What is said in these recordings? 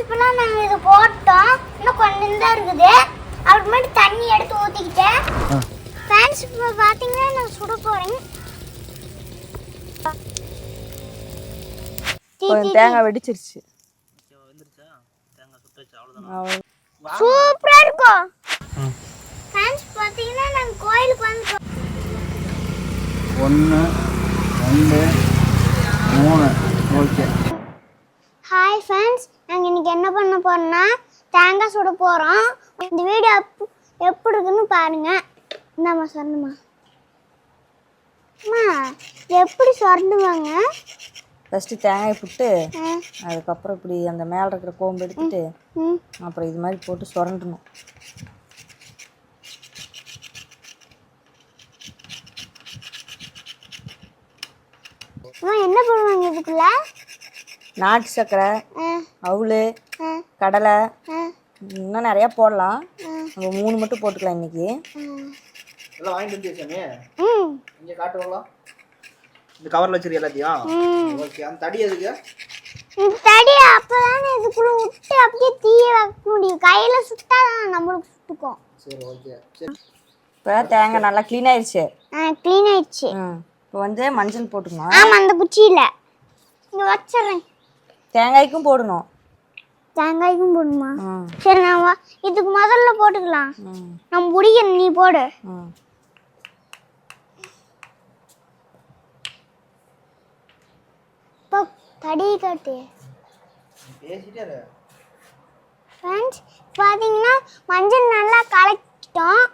இப்போலாம் நாங்கள் இது போட்டோம். இன்னும் கொஞ்சம் தான் இருக்குது. அப்புறமேட்டு தண்ணி எடுத்து ஊற்றிக்கிட்டேன் இப்போ பார்த்தீங்கன்னா நான் சுட போகிறேன் தேங்காய் வெடிச்சிருச்சு. சூப்பராக இருக்கும் ஃப்ரெண்ட்ஸ் பார்த்தீங்கன்னா நாங்கள் கோயிலுக்கு வந்து ஒன்று ரெண்டு மூணு. ஓகே ஹாய் ஃப்ரெண்ட்ஸ் நாங்கள் இன்னைக்கு என்ன பண்ண போறோம்னா தேங்காய் சுட போகிறோம் இந்த வீடியோ எப் எப்படி இருக்குன்னு பாருங்க. இந்தாம்மா சொன்னம்மா. அம்மா எப்படி சொரண்டுவாங்க? ஃபஸ்ட்டு தேங்காய் புட்டு அதுக்கப்புறம் இப்படி அந்த மேலே இருக்கிற கோம்பு எடுத்துட்டு அப்புறம் இது மாதிரி போட்டு சுரண்டணும். என்ன பண்ணுவாங்க இதுக்குள்ள? நாட்டு சர்க்கரை அவுள் கடலை. இன்னும் நிறையா போடலாம். நம்ம மூணு மட்டும் போட்டுக்கலாம் இன்னைக்கு. எல்லாம் வாங்கிட்டு வந்து சாமி ம். இங்கே காட்டுவாங்களா? இந்த கவரில் வச்சிருக்க எல்லாத்தையும்? ஓகே அந்த தடி எதுக்கு? இந்த தடி அப்பதானே இதுக்குள்ள விட்டு அப்படியே தீய வைக்க முடியும். கையில சுட்டா நம்மளுக்கு சுட்டுக்கும். சரி ஓகே. சரி இப்போ தேங்காய் நல்லா க்ளீன் ஆயிடுச்சு. க்ளீன் ஆயிடுச்சு. ம். இப்போ வந்து மஞ்சள் போட்டுக்கணும். ஆமா அந்த குச்சியில. இங்க வச்சிடுறேன். தேங்காய்க்கும் போடணும். தேங்காய்க்கும் போடணுமா? சரி நான் வா- இதுக்கு முதல்ல போட்டுக்கலாம். நம்ம பிடிக்கணும் நீ போடு. தடி காட்டு. ஃப்ரெண்ட்ஸ் பார்த்தீங்கன்னா மஞ்சள் நல்லா கலக்கிட்டோம்.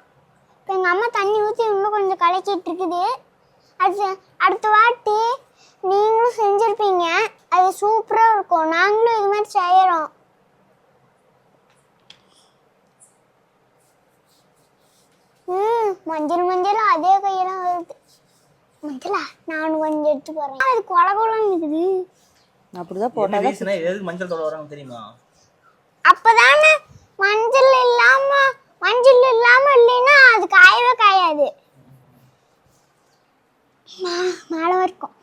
இப்போ எங்கள் அம்மா தண்ணி ஊற்றி இன்னும் கொஞ்சம் கலக்கிட்டு இருக்குது. அது அடுத்த வாட்டி நீங்களும் செஞ்சுருப்பீங்க. அது சூப்பராக இருக்கும். நாங்களும் இது மாதிரி செய்கிறோம் ம் மஞ்சள் மஞ்சள்? அதே கையெல்லாம் வருது. மஞ்சளா? நான் கொஞ்சம் எடுத்து போகிறேன் அது கொல கொலன்னு இருக்குது. அப்படிதான் போட்டால் ரீசனா எதுக்கு மஞ்சள் தோட வராங்க தெரியுமா? அப்பதானே? மஞ்சள் இல்லாம மஞ்சள் இல்லாம இல்லைன்னா அது காயவே காயாது. மேல வரைக்கும்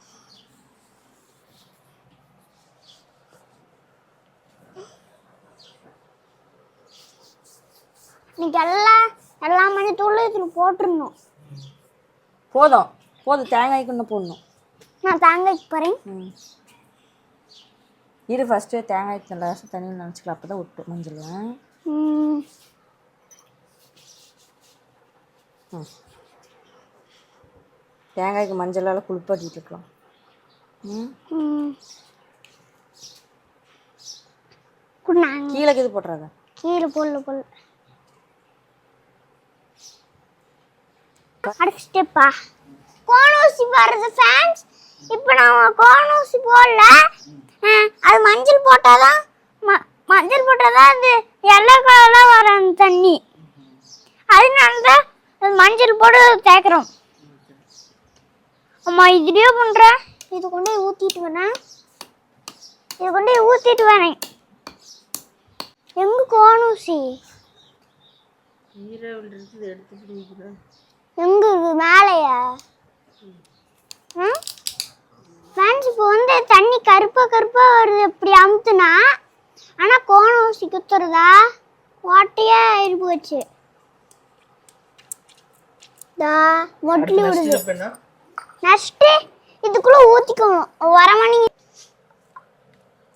இன்னைக்கு எல்லாம் எல்லா மணி தூளும் இதில் போட்டுருணும் போதும். போதும். தேங்காய்க்கு இன்னும் போடணும். நான் தேங்காய்க்கு போகிறேன் இரு ஃபஸ்ட்டு தேங்காய் நல்லா தண்ணியில் நினச்சிக்கலாம் அப்போ தான் விட்டு மஞ்சள் ம். ம். தேங்காய்க்கு மஞ்சளால் குளிப்பாட்டிட்டு இருக்கலாம். கீழே இது போட்டுறாத. கீழே பொல்லு பொல்லு அடுத்த ஸ்டெப்பா கோணூசி போடுறது ஃபேன்ஸ் இப்போ நான் கோணூசி போடல. அது மஞ்சள் போட்டாதான் ம- மஞ்சள் போட்டாதான் அது எல்லோ கலரில் வர அந்த தண்ணி. அதனால தான் அது மஞ்சள் போட்டு தேக்கிறோம் அம்மா இதுலயே பண்ணுறேன் இது கொண்டு போய் ஊற்றிட்டு வரேன் இது கொண்டு போய் ஊற்றிட்டு வரேன் எங்க கோணூசி எங்க இருக்கு மேலையா? ஃப்ரெண்ட்ஸ் இப்போ வந்து தண்ணி கருப்பா கருப்பா வருது. இப்படி அமுத்துனா ஆனா கோண ஊசி குத்துறதா? ஓட்டையா ஆயிரு போச்சு. தா மொட்லி விடுது. நெக்ஸ்ட்டு இதுக்குள்ள ஊத்திக்கணும் வர மணி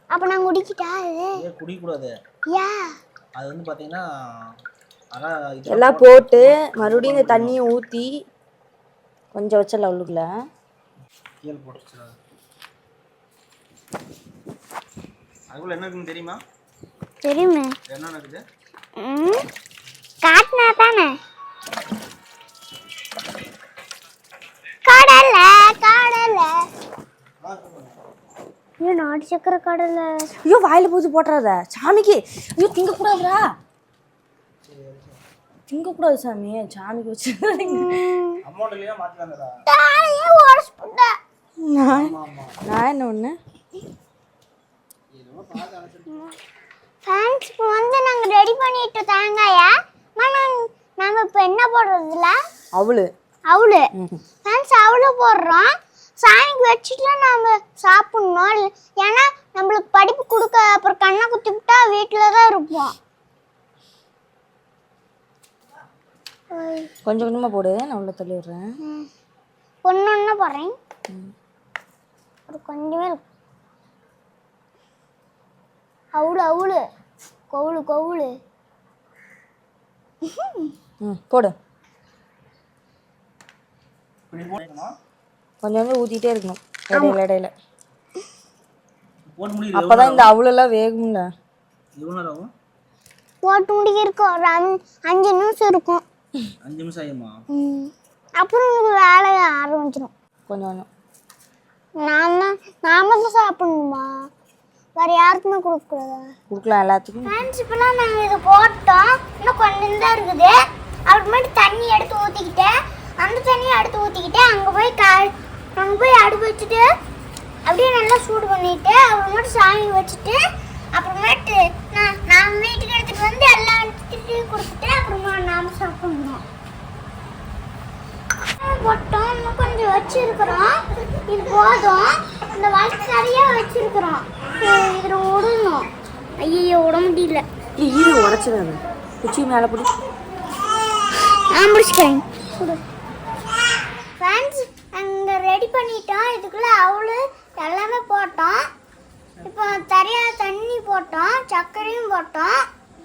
அப்ப நான் குடிக்கிட்டா இது ஏன் குடிக்கக்கூடாது? யா. அது வந்து பார்த்தீங்கன்னா ஆனால் எல்லாம் போட்டு மறுபடியும் இந்த தண்ணியை ஊற்றி கொஞ்சம் வச்சிடலாம் உள்ளுக்குள்ள. அதுக்குள்ள என்ன இருக்குன்னு தெரியுமா? தெரியுமே. என்ன இருக்குது ம் காட்டினா தானே. கடலை கடலை. ஏன் நாட்டு சக்கரை கடலை. ஐயோ வாயில் போது போட்டுறாத. சாமிக்கு. ஐயோ திங்கக்கூடாதுடா. திங்கக்கூடாது சாமி சாமிக்கு வச்சு நான் நான்? என்ன ஒன்று இப்போ வந்து நாங்கள் ரெடி பண்ணிட்டு தேங்காயா ஆனால் நாங்கள் இப்போ என்ன போடுறதுல? அவளு. அவளு. ஃப்ரெண்ட்ஸ் அவளு போடுறோம். சாமிக்கு வச்சுட்டு நாம சாப்பிடணும். இல்ல- ஏன்னா நம்மளுக்கு படிப்பு கொடுக்க அப்புறம் கண்ணை குத்தி விட்டா ஹைட்டில் தான் இருப்போம். கொஞ்சம் கொஞ்சமாக போடு. நான் உள்ள தள்ளி விடுறேன். ஒண்ணு ஒன்று போடுறேன். ஒரு கொஞ்சமே. அவுளு அவுளு. கவுளு கவுளு. ம் போடு. கொஞ்சம் கொஞ்சம் ஊற்றிட்டே இருக்கணும். இடையில இடையில. போட்டு முடியுது. அப்போ தான் இந்த அவ்வளோலாம் வேகும்ல. போட்டு முடிக்க இருக்கும் ஒரு அஞ்சு நிமிஷம் இருக்கும். அஞ்சு நிமிஷம் ஆகுமா ம். அப்புறம் உங்களுக்கு வேலையை ஆரம்பிச்சிடும் கொஞ்சம் கொஞ்சம். நான் தான் நாம தான் சாப்பிடணுமா? வேற யாருக்குமே கொடுக்கக்கூடாதா? கொடுக்கலாம் எல்லாத்துக்கும். ஃப்ரெண்ட்ஸ் இப்போலாம் நாங்கள் இதை போட்டோம். இன்னும் கொஞ்சம் தான் இருக்குது. அப்புறமேட்டு தண்ணி எடுத்து ஊற்றிக்கிட்டேன் அந்த தண்ணியை எடுத்து ஊற்றிக்கிட்டு அங்கே போய் கா அங்கே போய் அடுப்பு வச்சுட்டு அப்படியே நல்லா சூடு பண்ணிட்டு அப்புறமேட்டு சாமி வச்சுட்டு அப்புறமேட்டு நான் நான் வீட்டுக்கு எடுத்துகிட்டு வந்து எல்லாம் எடுத்துட்டு கொடுத்துட்டு அப்புறமா நாம சாப்பிடணும். போட்டோம். இன்னும் கொஞ்சம் வச்சிருக்கிறோம். இது போதும். இந்த வளர்ச்சி சரியாக வச்சிருக்கிறோம். இதில் விடணும் ஐயோ விட முடியல. இரு உடச்சிடாது குச்சி மேலே பிடி. நான் முடிச்சுக்கிறேன். ஃப்ரெண்ட்ஸ் அங்கே ரெடி பண்ணிட்டோம். இதுக்குள்ளே அவ்வளோ எல்லாமே போட்டோம். இப்போ தரையாக தண்ணி போட்டோம் சர்க்கரையும் போட்டோம்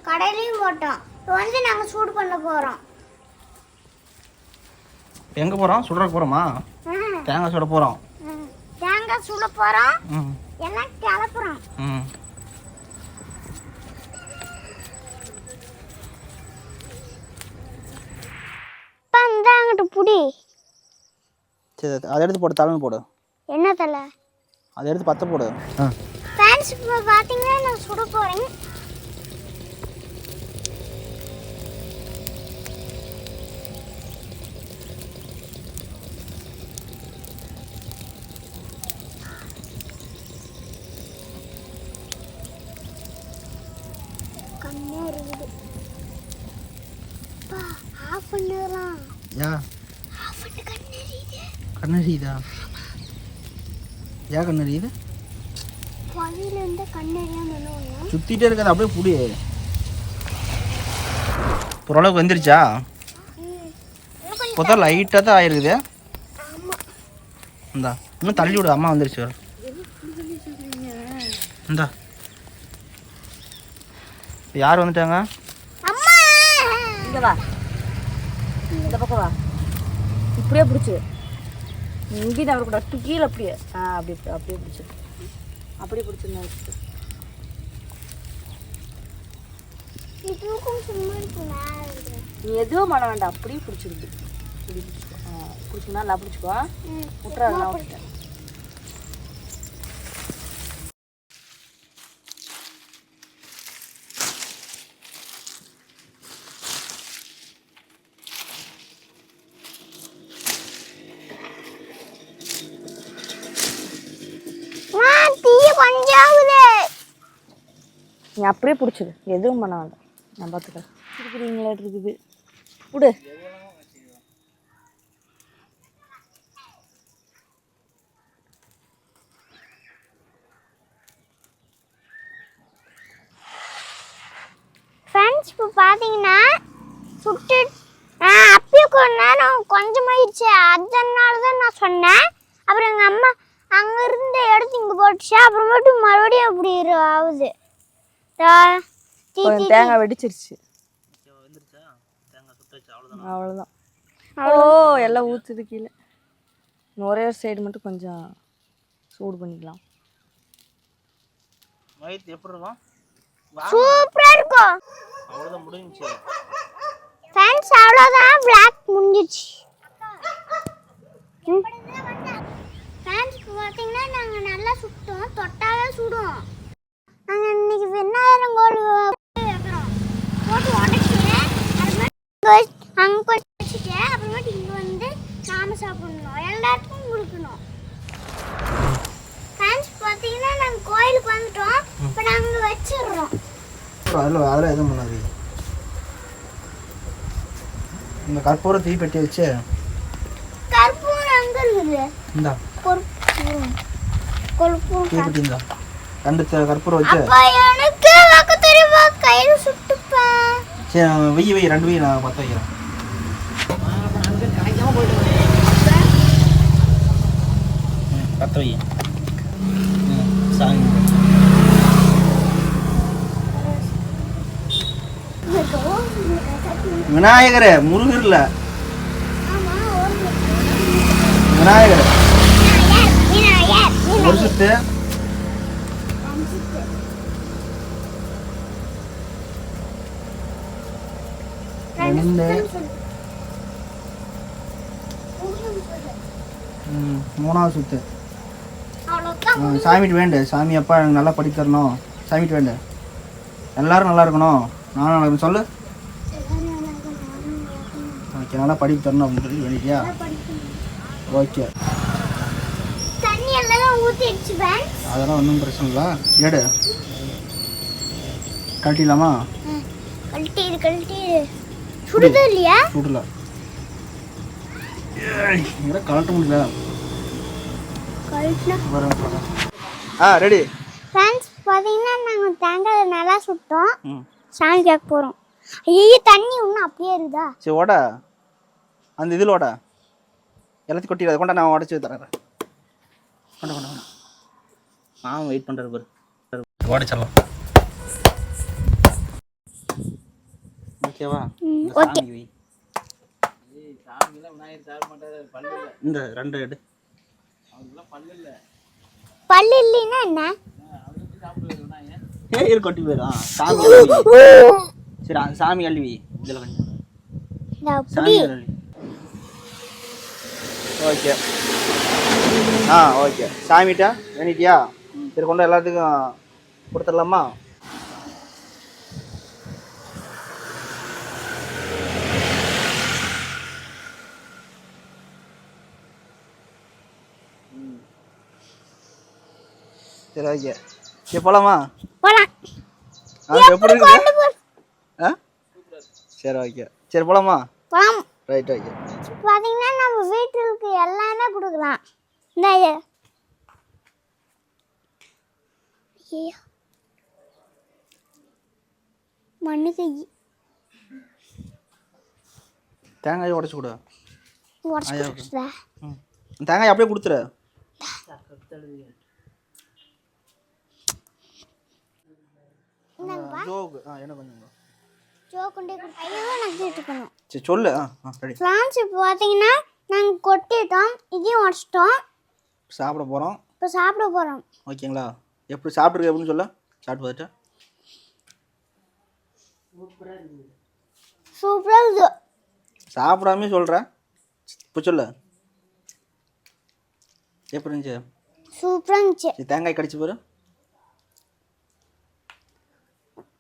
கடையிலையும் போட்டோம். இப்போ வந்து நாங்கள் சூடு பண்ண போகிறோம் எங்கே போகிறோம் சுடுற போகிறோமா தேங்காய் சுட போகிறோம் தேங்காய் சுட போகிறோம் எல்லாம் கிளப்புறோம். அங்கிட்டு புடி. சரி அதை எடுத்து போடு தலைமை போடு. என்ன தலை? அதை எடுத்து பற்ற போடு. ஆ. ஃப்ரெண்ட்ஸ் இப்போ பார்த்தீங்கன்னா நான் சுட போகிறேன் கண்ணே இருக்குது. அப்பா ஆஃப் பண்ணிடலாம் யா? ஆஃப் பண்ணி கண்ணே எரியுது. கண்ணறியுதா ஏன் கண்ணறியுது சுற்றிட்டே இருக்காது அப்படியே புடி. ஓரளவுக்கு வந்துருச்சா? தான் லைட்டாக தான் ஆயிருக்குது. இந்தா இன்னும் தள்ளி விடு அம்மா வந்துருச்சு. இந்தா. யார் வந்துட்டாங்க? அம்மா! இங்கே வா. இந்த பக்கம் வா. இப்படியே பிடிச்சி. இங்கே தான் வரக்கூடாது கீழே அப்படியே ஆ அப்படியே பிடி- அப்படியே பிடிச்சி. அப்படியே பிடிச்சிருந்தா வச்சுட்டு. நீ எதுவும் பண்ண வேண்டாம். அப்படியே பிடிச்சிருக்கு. இப்படி பிடிச்சிக்கோ. பிடிச்சிக்கோ நல்லா பிடிச்சிக்கோ. ம். விட்டுறா நான் விட்டுட்டேன் நீ அப்படியே பிடிச்சிடு எதுவும் பண்ண வேண்டாம் நான் பார்த்துக்கிறேன் இருக்கிறீங்களா இருக்குது? விடு ஃப்ரெண்ட்ஸ் இப்போ பார்த்தீங்கன்னா சுட்டு ஆ அப்பயும் கொஞ்ச நேரம் கொஞ்சமாயிடுச்சு அதனால தான் நான் சொன்னேன். அப்புறம் எங்கள் அம்மா அங்கேருந்து எடுத்து இங்கே போட்டுச்சு. அப்புறமேட்டு மறுபடியும் அப்படி ஆகுது. தேங்காய் வெடிச்சிருச்சு. அவ்வளோதான் ஓ எல்லாம் ஊற்றுது கீழே. ஒரே ஒரு சைடு மட்டும் கொஞ்சம் சூடு பண்ணிக்கலாம். வயிற்று எப்படி இருக்கும்? சூப்பராக இருக்கும். அவ்வளோதான் முடிஞ்சிச்சு. ஃப்ரெண்ட்ஸ் அவ்வளோதான் பிளாக் முடிஞ்சிச்சு ஃப்ரெண்ட்ஸ்க்கு பார்த்தீங்கன்னா நாங்கள் நல்லா சுட்டோம் தொட்டாவே சுடுவோம். நாங்கள் இன்னைக்கு விநாயகர் கோல் போட்டு உடச்சி அப்புறமேட்டு அங்கே கொஞ்சம் வச்சுட்டு அப்புறமேட்டு இங்கே வந்து நாம சாப்பிடணும். எல்லாத்துக்கும் கொடுக்கணும். ஃப்ரெண்ட்ஸ் பார்த்தீங்கன்னா நாங்கள் கோயிலுக்கு வந்துட்டோம். இப்போ நாங்கள் வச்சிடுறோம். அதில் அதில் எதுவும் பண்ணாது இந்த கற்பூர தீப்பெட்டி வச்சு. கற்பூரம் எங்கே இருக்குது. இந்தா. கற்பூரம் கற்பூரம் தீப்பெட்டி இந்தா. ரெண்டு கற்பூரம் வச்சு. அப்பா எனக்கு வைக்க தெரியுமா? சரி வெய் வெய் ரெண்டு வெய் நான் பற்ற வைக்கிறேன். ம், பற்ற வை. ம், சாமி. விநாயகர் முருகர் இல்ல விநாயகர் ஒரு சுத்து ரெண்டு ம், மூணாவது சுத்து. சாமிட்டு வேண்டு. சாமி அப்பா எனக்கு நல்லா படிக்க தரணும் சாமிட்டு வேண்டு. எல்லாரும் நல்லா இருக்கணும். நானும் நல்லா சொல்லு. ஓகே நல்லா படிக்க தரணும் அப்படின்னு சொல்லி வேண்டியா ஓகே. அதெல்லாம் ஒன்றும் பிரச்சனை இல்லை. எடு கழட்டிடலாமா? கழட்டிடு கழட்டிடு சுடுது இல்லையா? சுடல. இங்கே கழட்ட முடியல. வரேன் வரேன் ஆ ரெடி ஃப்ரெண்ட்ஸ் பார்த்தீங்கன்னா நாங்கள் தேங்காய் நல்லா சுட்டோம். ம். சாமி கேட்க போகிறோம் ஐயோ தண்ணி இன்னும் அப்படியே இருக்குதா? சரி ஓட. அந்த இதில் ஓட. எல்லாத்தையும் கொட்டிடாத கொண்டா நான் உடச்சி தரேன். கொண்ட கொண்ட கொண்ட. மாமன் வெயிட் பண்ணுறாரு பாரு உடச்சிடலாம் ஓகேவா ஓகே. இந்த ரெண்டு எடு. பல்லு இல்லைன்னா என்ன? ஏய் கொட்டி போயிடும். சாமி. சரி சாமி அள்ளி வை. இதில் கொஞ்சம். சாமி ஓகே. ஆ ஓகே. சாமிட்டா வேணிட்டியா சரி கொண்டு எல்லாத்துக்கும் கொடுத்துடலாமா? சரி ஓகே சரி போலாமா? போலாம். ஆ எப்படி இருக்கு ஆ? சரி ஓகே சரி போலாமா? போலாம். ரைட் ஓகே பார்த்தீங்கன்னா நம்ம வீட்டுக்கு எல்லாமே கொடுக்கலாம். இந்த இது. ஐயோ. மண்ணு கை தேங்காயை உடச்சி கொடு. உடச்சு தேங்காய் அப்படியே கொடுத்துரு. ஜோக்கு ஆ என்ன பண்ணுங்க? ஜோ கொண்டே கொடு ஐயோ நக்கிட்டு இருக்கணும் சரி சொல்லு. ஆ ரெடி ஃப்ரான்ஸ் இப்போ பார்த்தீங்கன்னா நாங்கள் கொட்டிட்டோம் இதையும் உடச்சிட்டோம். சாப்பிட போகிறோம் இப்போ சாப்பிட போகிறோம் ஓகேங்களா? எப்படி சாப்பிட்ருக்கு எப்படின்னு சொல்ல? சாப்பிட்டு பார்த்துட்டு. சூப்பராக இருக்குது சாப்பிடாமே சொல்கிறேன் இப்போ சொல்லு. எப்படி இருந்துச்சு? சூப்பராக இருந்துச்சு. தேங்காய் கடிச்சு பாரு.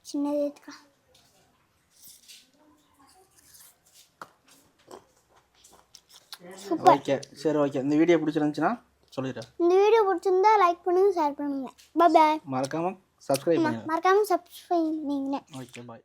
சின்னது எடுத்துக்கலாம் ஓகே சரி ஓகே. இந்த வீடியோ பிடிச்சிருந்துச்சுன்னா சொல்லிடுறேன் இந்த வீடியோ பிடிச்சிருந்தா லைக் பண்ணுங்க ஷேர் பண்ணுங்க. பாய் மறக்காமல் சப்ஸ்கிரைப் பண்ணுங்க மறக்காமல் சப்ஸ்கிரைப் பண்ணீங்க ஓகே பாய்